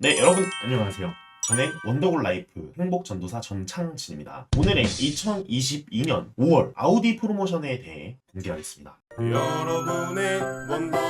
네, 여러분 안녕하세요. 저는 원더골 라이프 행복 전도사 전창진입니다. 오늘은 2022년 5월 아우디 프로모션에 대해 공개하겠습니다. 여러분의 네,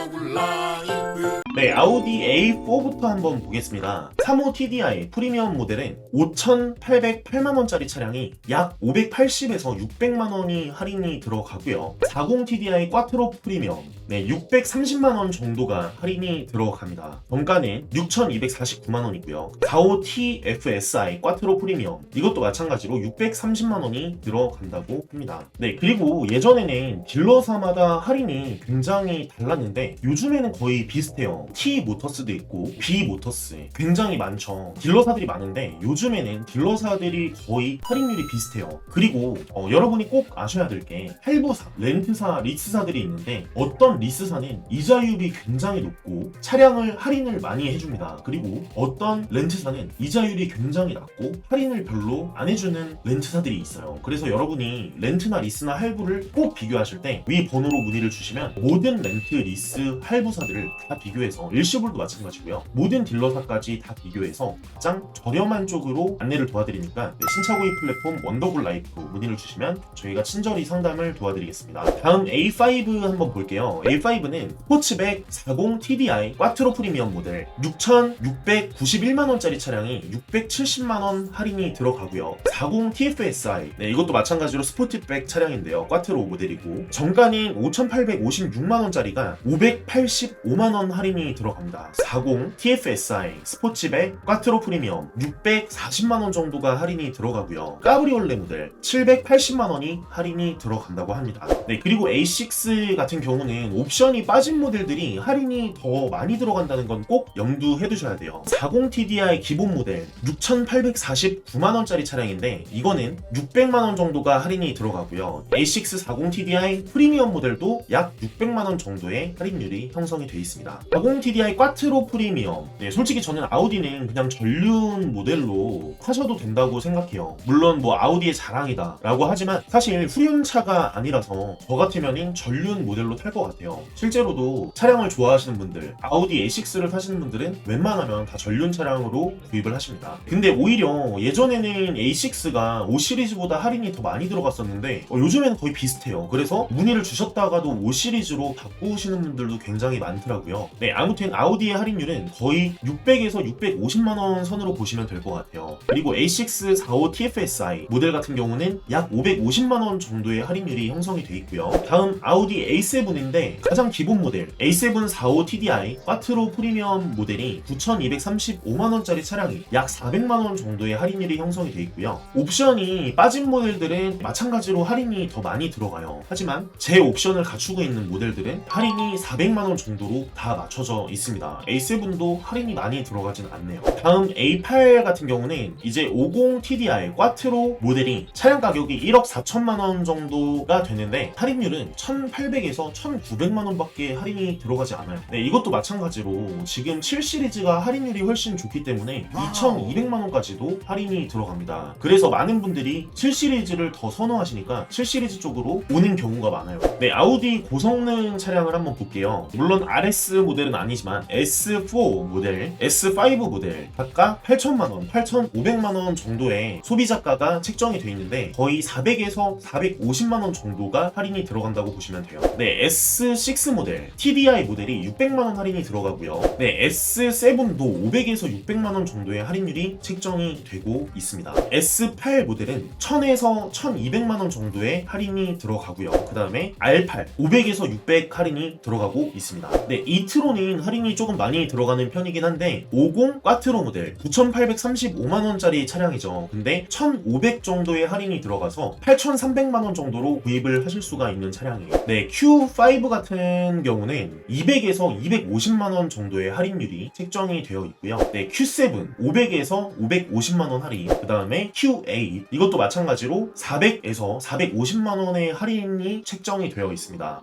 아우디 A4부터 한번 보겠습니다. 3호 TDI 프리미엄 모델은 5,808만원짜리 차량이 약 580에서 600만원이 할인이 들어가고요. 40 TDI 꽈트로 프리미엄, 네, 630만원 정도가 할인이 들어갑니다. 정가는 6,249만원이고요. 45 TFSI 꽈트로 프리미엄, 이것도 마찬가지로 630만원이 들어간다고 합니다. 네, 그리고 예전에는 딜러사마다 할인이 굉장히 달랐는데 요즘에는 거의 비슷해요. T 모터스도 있고 B 모터스 굉장히 많죠. 딜러사들이 많은데 요즘에는 딜러사들이 거의 할인율이 비슷해요. 그리고 어, 여러분이 꼭 아셔야 될 게 할부사, 렌트사, 리스사들이 있는데 어떤 리스사는 이자율이 굉장히 높고 차량을 할인을 많이 해줍니다. 그리고 어떤 렌트사는 이자율이 굉장히 낮고 할인을 별로 안 해주는 렌트사들이 있어요. 그래서 여러분이 렌트나 리스나 할부를 꼭 비교하실 때 위 번호로 문의를 주시면 모든 렌트, 리스, 할부사들을 다 비교해서 일시불도 마찬가지고요. 모든 딜러사까지 다 비교해서 가장 저렴한 쪽으로 안내를 도와드리니까 네, 신차 구입 플랫폼 원더굴 라이프 문의를 주시면 저희가 친절히 상담을 도와드리겠습니다. 다음 A5 한번 볼게요. A5는 스포츠백 40 TDI 꽈트로 프리미엄 모델 6,691만원짜리 차량이 670만원 할인이 들어가고요. 40 TFSI 네, 이것도 마찬가지로 스포츠백 차량인데요. 꽈트로 모델이고 정가는 5,856만원짜리가 585만원 할인이 들어갑니다. 40 TFSI 스포츠백 꽈트로 프리미엄 640만원 정도가 할인이 들어가고요. 까브리올레 모델 780만원이 할인이 들어간다고 합니다. 네, 그리고 A6 같은 경우는 옵션이 빠진 모델들이 할인이 더 많이 들어간다는 건 꼭 염두해 두셔야 돼요. 40 TDI 기본 모델 6,849만원짜리 차량인데 이거는 600만원 정도가 할인이 들어가고요. A6 40 TDI 프리미엄 모델도 약 600만원 정도의 할인율이 형성이 되어 있습니다. 40 TDI 꽈트로 프리미엄 네, 솔직히 저는 아우디는 그냥 전륜 모델로 하셔도 된다고 생각해요. 물론 뭐 아우디의 자랑이다 라고 하지만 사실 후륜차가 아니라서 저 같으면 전륜 모델로 탈 것 같아요. 실제로도 차량을 좋아하시는 분들 아우디 A6를 타시는 분들은 웬만하면 다 전륜 차량으로 구입을 하십니다. 근데 오히려 예전에는 A6가 5 시리즈보다 할인이 더 많이 들어갔었는데 어, 요즘에는 거의 비슷해요. 그래서 문의를 주셨다가도 5 시리즈로 바꾸시는 분들도 굉장히 많더라고요. 네, 아무튼 아우디의 할인율은 거의 600에서 650만 원 선으로 보시면 될 것 같아요. 그리고 A6 45 TFSI 모델 같은 경우는 약 550만 원 정도의 할인율이 형성이 돼 있고요. 다음 아우디 A7인데 가장 기본 모델 A7 45 TDI 꽈트로 프리미엄 모델이 9,235만 원짜리 차량이 약 400만 원 정도의 할인율이 형성이 돼 있고요. 옵션이 빠진 모델들은 마찬가지로 할인이 더 많이 들어가요. 하지만 제 옵션을 갖추고 있는 모델들은 할인이 400만 원 정도로 다 맞춰져 있습니다. A7도 할인이 많이 들어가진 않네요. 다음 A8 같은 경우는 이제 50 TDI 꽈트로 모델이 차량 가격이 1억 4천만 원 정도가 되는데 할인율은 1,800에서 1,900만 원밖에 할인이 들어가지 않아요. 네, 이것도 마찬가지로 지금 7 시리즈가 할인율이 훨씬 좋기 때문에 2,200만 원까지도 할인이 들어갑니다. 그래서 많은 분들이 7 시리즈를 더 선호하시니까 7 시리즈 쪽으로 오는 경우가 많아요. 네, 아우디 고성능 차량을 한번 볼게요. 물론 RS 모델은 아니지 만 S4 모델, S5 모델 각각 8천만 원, 8,500만 원 정도의 소비자가가 책정이 되어 있는데 거의 400에서 450만 원 정도가 할인이 들어간다고 보시면 돼요. 네, S6 모델, TDI 모델이 600만 원 할인이 들어가고요. 네, S7도 500에서 600만 원 정도의 할인율이 책정이 되고 있습니다. S8 모델은 1000에서 1200만 원 정도의 할인이 들어가고요. 그 다음에 R8 500에서 600 할인이 들어가고 있습니다. 네, 이트로는 할인이 조금 많이 들어가는 편이긴 한데 50 꽈트로 모델 9,835만 원짜리 차량이죠. 근데 1,500 정도의 할인이 들어가서 8,300만 원 정도로 구입을 하실 수가 있는 차량이에요. 네, Q5 같은 경우는 200에서 250만 원 정도의 할인율이 책정이 되어 있고요. 네, Q7 500에서 550만 원 할인. 그 다음에 Q8 이것도 마찬가지로 400에서 450만 원의 할인이 책정이 되어 있습니다.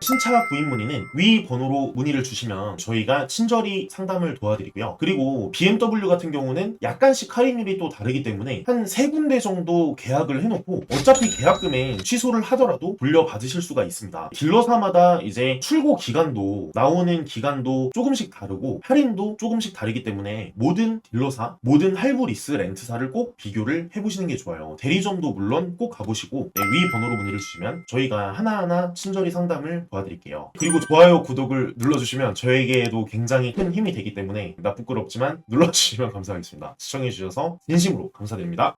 신차 구입 문의는 위 번호로 문의를 주시면 저희가 친절히 상담을 도와드리고요. 그리고 BMW 같은 경우는 약간씩 할인율이 또 다르기 때문에 한 세 군데 정도 계약을 해놓고 어차피 계약금에 취소를 하더라도 돌려받으실 수가 있습니다. 딜러사마다 이제 출고 기간도 나오는 기간도 조금씩 다르고 할인도 조금씩 다르기 때문에 모든 딜러사, 모든 할부 리스 렌트사를 꼭 비교를 해보시는 게 좋아요. 대리점도 물론 꼭 가보시고 네, 위 번호로 문의를 주시면 저희가 하나하나 친절히 상담 도와드릴게요. 그리고 좋아요, 구독을 눌러주시면 저에게도 굉장히 큰 힘이 되기 때문에 나 부끄럽지만 눌러주시면 감사하겠습니다. 시청해주셔서 진심으로 감사드립니다.